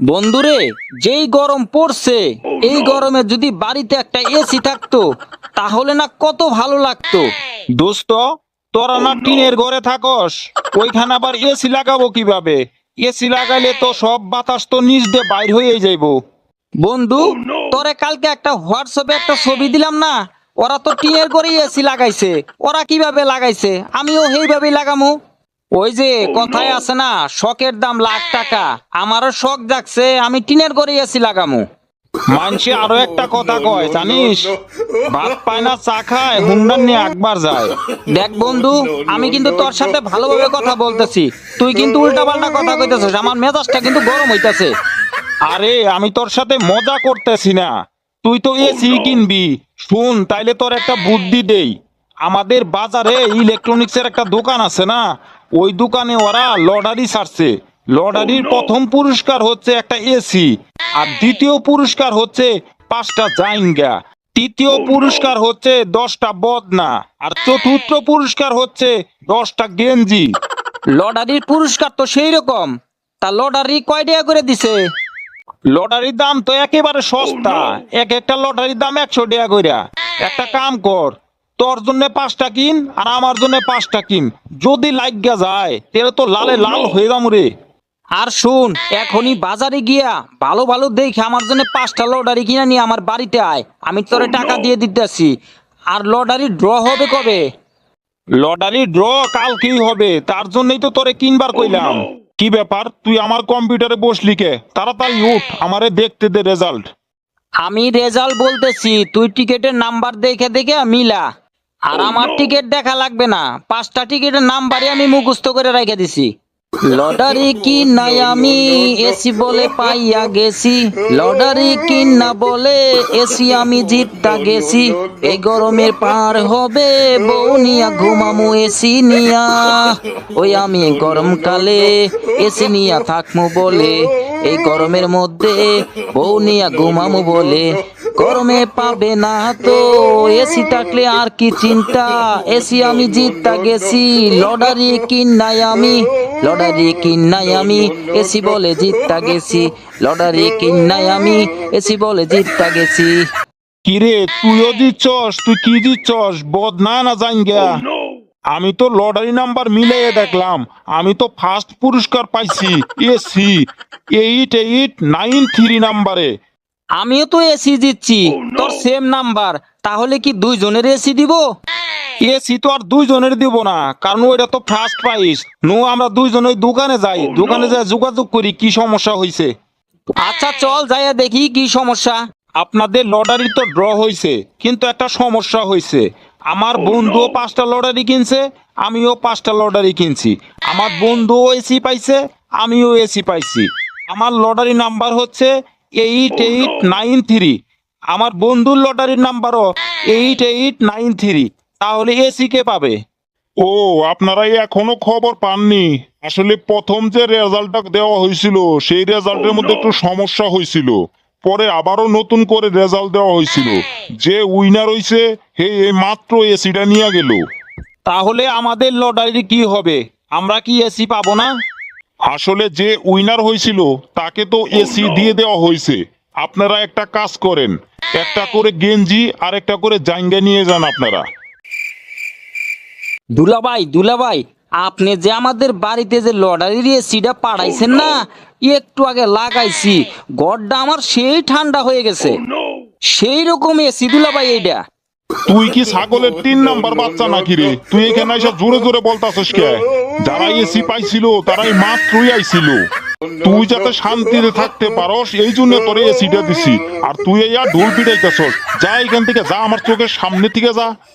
বন্ধুরে যেই গরম পড়ছে এই গরমে যদি বাড়িতে একটা এসি থাকতো তাহলে না কত ভালো লাগতো। দোস্ত তোরা না টিনের ঘরে থাকস ওইখানে আবার এসি লাগাবো কীভাবে? এসি লাগাইলে তো সব বাতাস তো নিচ দিয়ে বাইর হয়ে যাইব। বন্ধু তোরে কালকে একটা হোয়াটসঅ্যাপে একটা ছবি দিলাম না? ওরা তো টিনের করেই এসি লাগাইছে। ওরা কীভাবে লাগাইছে? আমিও সেইভাবেই লাগামু। ওই যে কথায় আছে না শখের দাম লাখ টাকা। আমারও শখ জাগছে আমি টিনের করে এসি লাগামু। মানসি আরও একটা কথা কয় জানিস? ভাত পায় না চা খায় হুন্ডার নিয়ে একবার যায়। দেখ বন্ধু আমি কিন্তু তোর সাথে ভালোভাবে কথা বলতেছি। তুই কিন্তু উল্টাপাল্টা কথা কইতেছিস আমার মেজাজটা কিন্তু গরম হইতাছে। আরে আমি তোর সাথে মজা করতেছি না। তুই তো এসি কিনবি। শুন তাইলে তোর একটা বুদ্ধি দেই। আমাদের বাজারে ইলেকট্রনিক্সের একটা দোকান আছে না ওই দোকানে ওরা লটারি ছাড়ছে। লটারির প্রথম পুরস্কার হচ্ছে একটা এসি আর দ্বিতীয় পুরস্কার হচ্ছে পাঁচটা জাইঙ্গা। তৃতীয় পুরস্কার হচ্ছে দশটা বদনা আর চতুর্থ পুরস্কার হচ্ছে দশটা গেঞ্জি। লটারির পুরস্কার তো সেই রকম তা লটারি কয় টাকা করে দিছে? লটারির দাম তো একেবারে সস্তা। এক একটা লটারির দাম একশো টাকা কইরা। একটা কাম কর তোর জন্য পাঁচটা কিন আর আমার জন্য পাঁচটা কিন। যদি লাগিয়া যায় তাহলে তো লালে লাল হয়ে যাম রে। আর শুন এখনই বাজারে গিয়া ভালো ভালো দেখে আমার জন্য পাঁচটা লটারি কিনে নিয়ে আমার বাড়িতে আয়। আমি তোরে টাকা দিয়ে দিতেছি। আর লটারি ড্র হবে কবে? লটারি ড্র কালকেই হবে। তার জন্যই তো তোরে কিনবার কইলাম। কি ব্যাপার? তুই আমার কম্পিউটারে বসলি কে? তাড়াতাড়ি উঠ আমারে দেখতে দে রেজাল্ট। আমি রেজাল্ট বলতেছি তুই টিকেটের নাম্বার দেখে দেখে মিলা। আর আমার টিকিট দেখা লাগবে না। পাঁচটা টিকিটের নাম্বারই আমি মুখস্থ করে রেখে দিছি। লটারি কি নাই আমি এসি বলে পাইয়া গেছি। লটারি কি না বলে এসি আমি জিততা গেছি। এই গরমের পার হবে বউ নিয়া ঘুমামু এসি নিয়া। ওই আমি গরমকালে এসি নিয়া থাকমু বলে। এই গরমের মধ্যে বউ নিয়া ঘুমামু বলে। গরমে পাবে না তো এসি থাকলে আর কি চিন্তা? এসি আমি জিততা গেছি লটারি কিনাই আমি লটারি কিনাই আমি এসি বলে জিততা গেছি লটারি কিনাই আমি এসি বলে জিততা গেছি। কিরে তুইও দিচ্ছস তুই কি দিচ্ছস বদনা না জাইঙ্গা। আমি তো লটারি নাম্বার মিলিয়ে দেখলাম আমি তো ফার্স্ট পুরস্কার পাইছি AC eight eight nine three নাম্বারে আমিও তো এসি দিচ্ছি। তোর সেম নাম্বার তাহলে কি দুইজনের এসি দিব? এসি তো আর দুইজনের দিব না কারণ ওইটা তো ফার্স্ট প্রাইজ নো আমরা দুইজনে দোকানে যাই। দোকানে যাই যোগাযোগ করি কি সমস্যা হয়েছে আচ্ছা চল যাইয়া দেখি কি সমস্যা। আপনাদের লটারি তো ড্র হয়েছে কিন্তু একটা সমস্যা হয়েছে আমার বন্ধুও পাঁচটা লটারি কিনছে আমিও পাঁচটা লটারি কিনছি। আমার বন্ধুও এসি পাইছে আমিও এসি পাইছি। আমার লটারি নাম্বার হচ্ছে এইট এইট নাইন থ্রি আমার বন্ধুর লটারির নাম্বারও এইট এইট নাইন থ্রি তাহলে এসি কে পাবে? ও আপনারা এখনও খবর পাননি। আসলে প্রথম যে রেজাল্টটা দেওয়া হয়েছিল সেই রেজাল্টের মধ্যে একটু সমস্যা হয়েছিল। পরে আবারও নতুন করে রেজাল্ট দেওয়া হয়েছিল। যে উইনার হইছে হে এই মাত্র এসিটা নিয়ে গেল। তাহলে আমাদের লটারি কি হবে? আমরা কি এসি পাবো না? আসলে যে উইনার হয়েছিল তাকে তো এসি দিয়ে দেওয়া হয়েছে। আপনারা একটা কাজ করেন। একটা করে গেঞ্জি আর একটা করে জাঙ্গা নিয়ে যান আপনারা। দুলাভাই দুলাভাই আপনি যে আমাদের বাড়িতে যে লটারির এসিটা পাঠাইছেন না একটু আগে লাগাইছি। গড়টা আমার সেই ঠান্ডা হয়ে গেছে। সেই রকম এসি দুলাভাই এইটা। তুই কি ছাগলের তিন নাম্বার বাচ্চা নাকি রে? তুই এখানে এসে জোরে জোরে বলতাছিস কে? যারা এসি পাইছিল, তারাই মাত্রই আইছিল। তুই যাতে শান্তিতে থাকতে পারস, এই জন্য তোরে এসিটা দিছি। আর তুই এই আর ঢোল পিটাইতেছস। যা এখান থেকে যা, আমার চোখের সামনে থেকে যা।